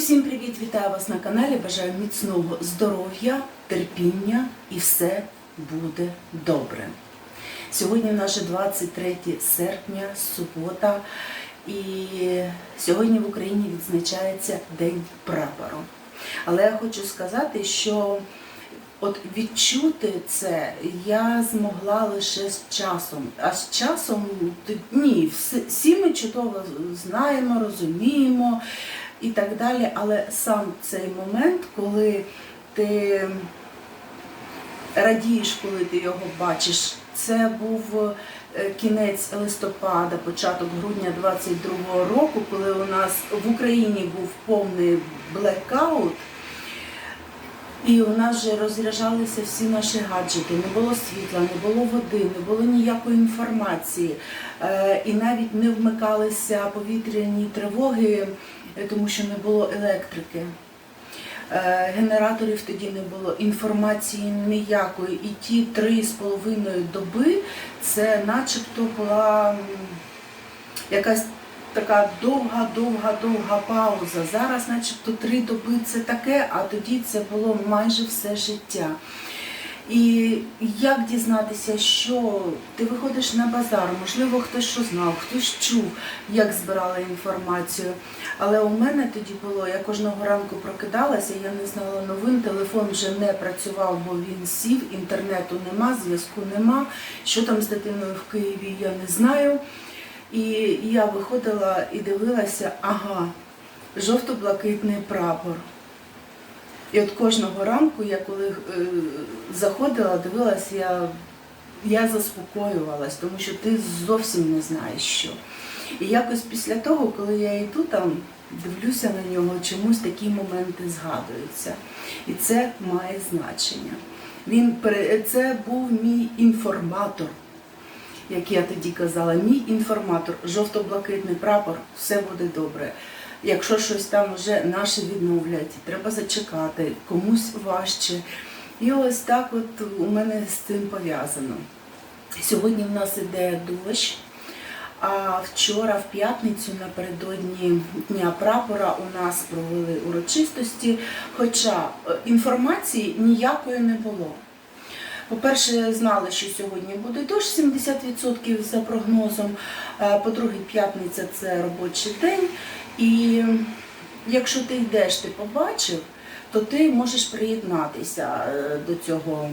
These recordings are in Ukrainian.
всім привіт! Вітаю вас на каналі. Бажаю міцного здоров'я, терпіння і все буде добре. Сьогодні в нас 23 серпня, субота, і сьогодні в Україні відзначається День прапору. Але я хочу сказати, що от відчути це я змогла лише з часом. А з часом ні, всі ми чудово знаємо, розуміємо і так далі. Але сам цей момент, коли ти радієш, коли ти його бачиш, це був е, кінець листопада, початок грудня 22-го року, коли у нас в Україні був повний блекаут. І у нас же розряджалися всі наші гаджети, не було світла, не було води, не було ніякої інформації. Е, І навіть не вмикалися повітряні тривоги, тому що не було електрики. Е, Генераторів тоді не було, інформації ніякої. І ті три з половиною доби це начебто була якась така довга, довга, довга пауза. Зараз, начебто, три доби це таке, а тоді це було майже все життя. І як дізнатися, що ти виходиш на базар, можливо, хтось що знав, хтось чув, як збирали інформацію. Але у мене тоді було, я кожного ранку прокидалася, я не знала новин, телефон вже не працював, бо він сів, інтернету нема, зв'язку нема. Що там з дитиною в Києві, я не знаю. І я виходила і дивилася, ага, жовто-блакитний прапор. І от кожного ранку я коли е, заходила, дивилася, я, я заспокоювалась, тому що ти зовсім не знаєш що. І якось після того, коли я йду там, дивлюся на нього, чомусь такі моменти згадуються. І це має значення. Він це був мій інформатор, як я тоді казала, мій інформатор, жовто-блакитний прапор, все буде добре. Якщо щось там вже наші відновлять, треба зачекати, комусь важче. І ось так от у мене з цим пов'язано. Сьогодні в нас іде дощ, а вчора, в п'ятницю, напередодні Дня прапора, у нас провели урочистості, хоча е, інформації ніякої не було. По-перше, знали, що сьогодні буде дощ 70% за прогнозом. Е, По-друге, п'ятниця це робочий день. І якщо ти йдеш, ти побачив, то ти можеш приєднатися е, до цього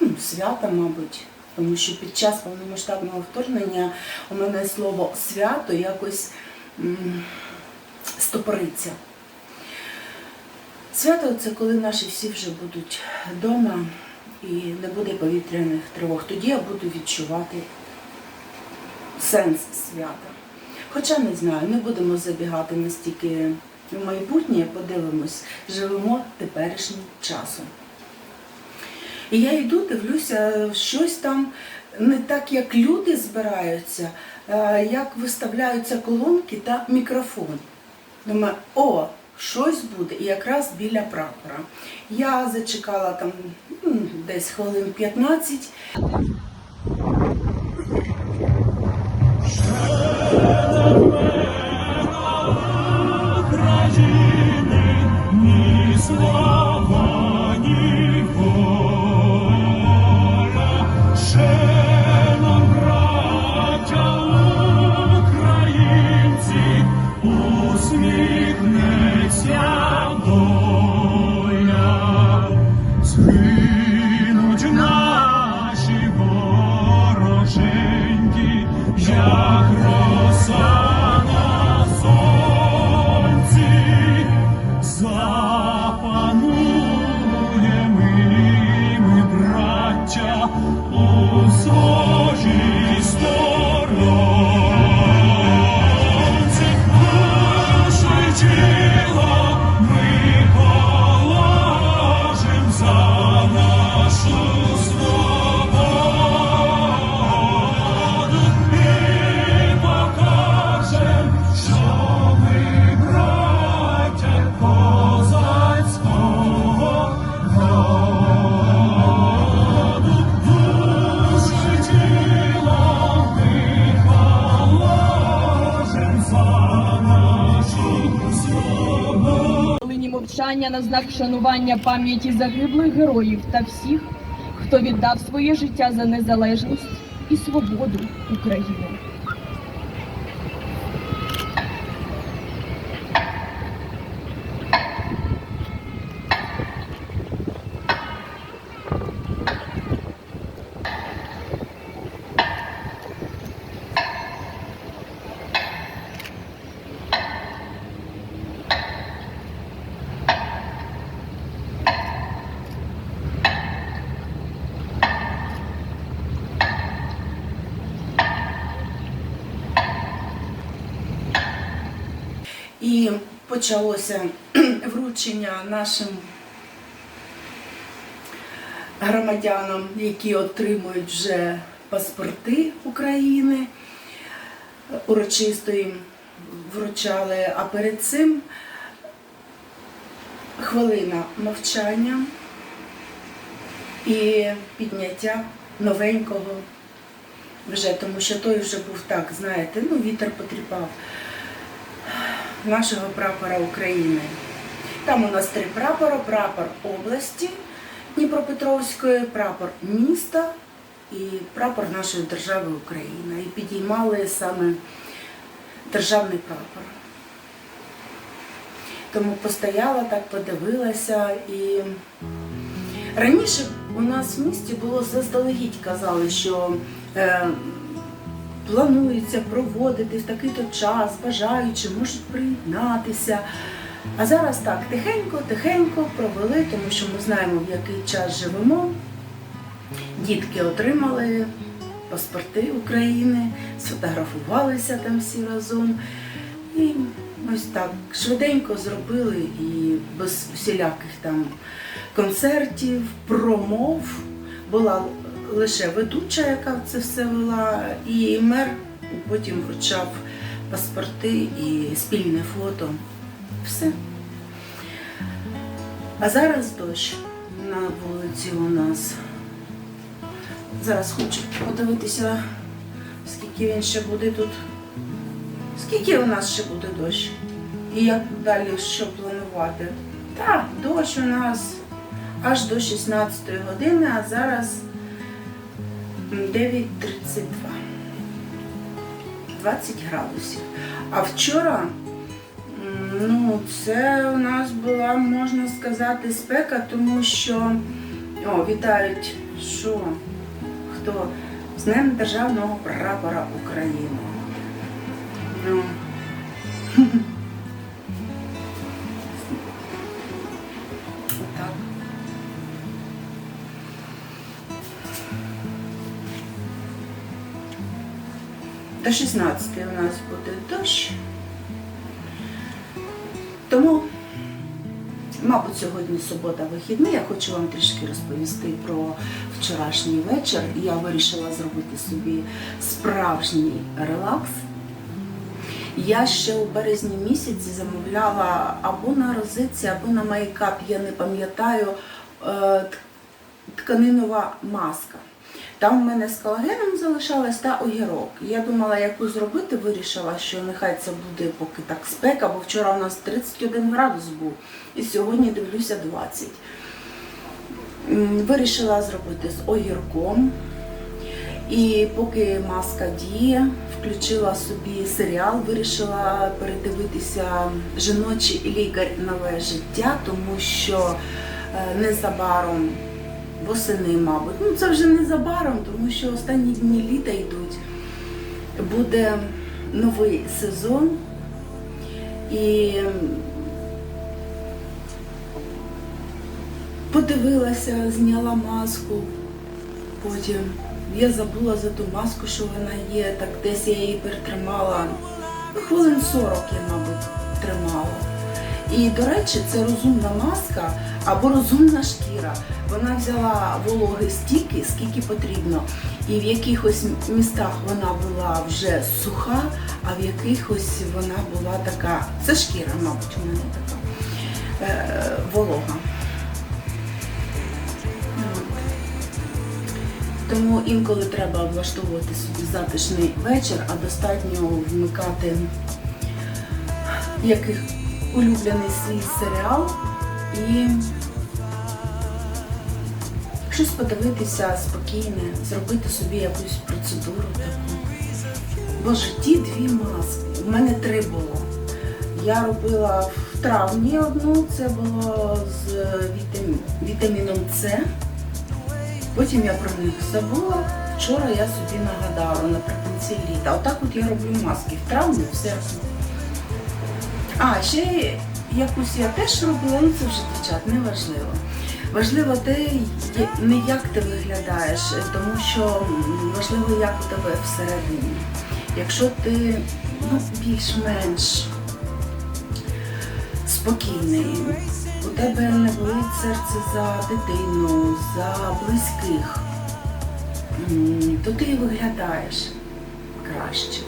ну, свята, мабуть. Тому що під час повномасштабного вторгнення у мене слово свято якось стопориться. Свято це коли наші всі вже будуть вдома і не буде повітряних тривог. Тоді я буду відчувати сенс свята. Хоча не знаю, не будемо забігати настільки в майбутнє, подивимось, живемо теперішнім часом. І я йду, дивлюся, щось там не так, як люди збираються, як виставляються колонки та мікрофон. Думаю, о, щось буде, і якраз біля прапора. Я зачекала там десь хвилин 15, вороженьки, як мовчання на знак шанування пам'яті загиблих героїв та всіх, хто віддав своє життя за незалежність і свободу України. І почалося вручення нашим громадянам, які отримують вже паспорти України. Урочисто їм вручали, а перед цим хвилина мовчання і підняття новенького вже, тому що той вже був так, знаєте, ну вітер потріпав нашого прапора України. Там у нас три прапора: прапор області Дніпропетровської, прапор міста і прапор нашої держави Україна. І підіймали саме державний прапор. Тому постояла так, подивилася і раніше у нас в місті було заздалегідь казали, що е, планується проводити в такий-то час, бажаючи можуть приєднатися. А зараз так, тихенько, тихенько провели, тому що ми знаємо, в який час живемо. Дітки отримали паспорти України, сфотографувалися там всі разом. І ось так швиденько зробили і без всіляких там концертів, промов. Була лише ведуча, яка це все вела, і мер потім вручав паспорти і спільне фото. Все. А зараз дощ на вулиці у нас. Зараз хочу подивитися, скільки він ще буде тут. Скільки у нас ще буде дощ? І як далі що планувати? Так, дощ у нас аж до 16 години, а зараз 9.32. 20 градусів. А вчора, ну, це у нас була, можна сказати, спека, тому що о, вітають, що хто з Днем Державного прапора України. Ну, До 16 у нас буде дощ. Тому, мабуть, сьогодні субота вихідний. Я хочу вам трішки розповісти про вчорашній вечір. Я вирішила зробити собі справжній релакс. Я ще у березні місяці замовляла або на розиці, або на майкап, я не пам'ятаю, е, тканинова маска. Там в мене з колагеном залишалась та огірок. Я думала, яку зробити, вирішила, що нехай це буде поки так спека, бо вчора у нас 31 градус був, і сьогодні дивлюся 20. Вирішила зробити з огірком. І поки маска діє, включила собі серіал, вирішила передивитися жіночий лікар нове життя, тому що е, незабаром восени, мабуть. Ну це вже незабаром, тому що останні дні літа йдуть. Буде новий сезон. І подивилася, зняла маску. Потім я забула за ту маску, що вона є, так десь я її перетримала. Хвилин 40 я, мабуть, тримала. І, до речі, це розумна маска або розумна шкіра. Вона взяла вологи стільки, скільки потрібно. І в якихось містах вона була вже суха, а в якихось вона була така. Це шкіра, мабуть, у мене така е, волога. Тому інколи треба влаштовувати собі затишний вечір, а достатньо вмикати яких улюблений свій серіал і щось подивитися спокійне, зробити собі якусь процедуру таку. Бо в житті дві маски. У мене три було. Я робила в травні одну, це було з вітамі- вітаміном С. Потім я про них забула. Вчора я собі нагадала наприкінці літа. Отак от я роблю маски в травні, в серпні. А, ще якусь я теж робила, ну це вже дівчат, не важливо. Важливо те, не як ти виглядаєш, тому що важливо, як у тебе всередині. Якщо ти ну, більш-менш спокійний, у тебе не болить серце за дитину, за близьких, то ти виглядаєш краще.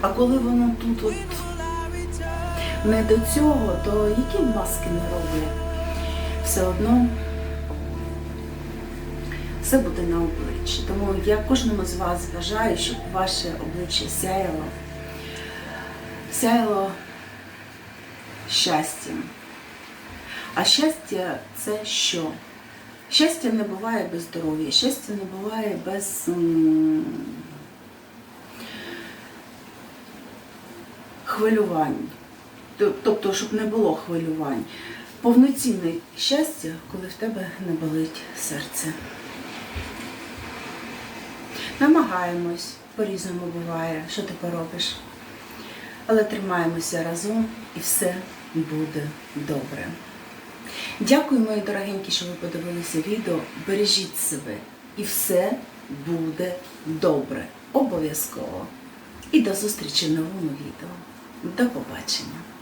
А коли воно тут от не до цього, то які маски не робили, все одно все буде на обличчі. Тому я кожному з вас бажаю, щоб ваше обличчя сяяло, сяяло щастям. А щастя це що? Щастя не буває без здоров'я, щастя не буває без хвилювань. Тобто, щоб не було хвилювань. Повноцінне щастя, коли в тебе не болить серце. Намагаємось, по-різному буває, що ти поробиш. Але тримаємося разом і все буде добре. Дякую, мої дорогенькі, що ви подивилися відео. Бережіть себе і все буде добре. Обов'язково. І до зустрічі в новому відео. До побачення!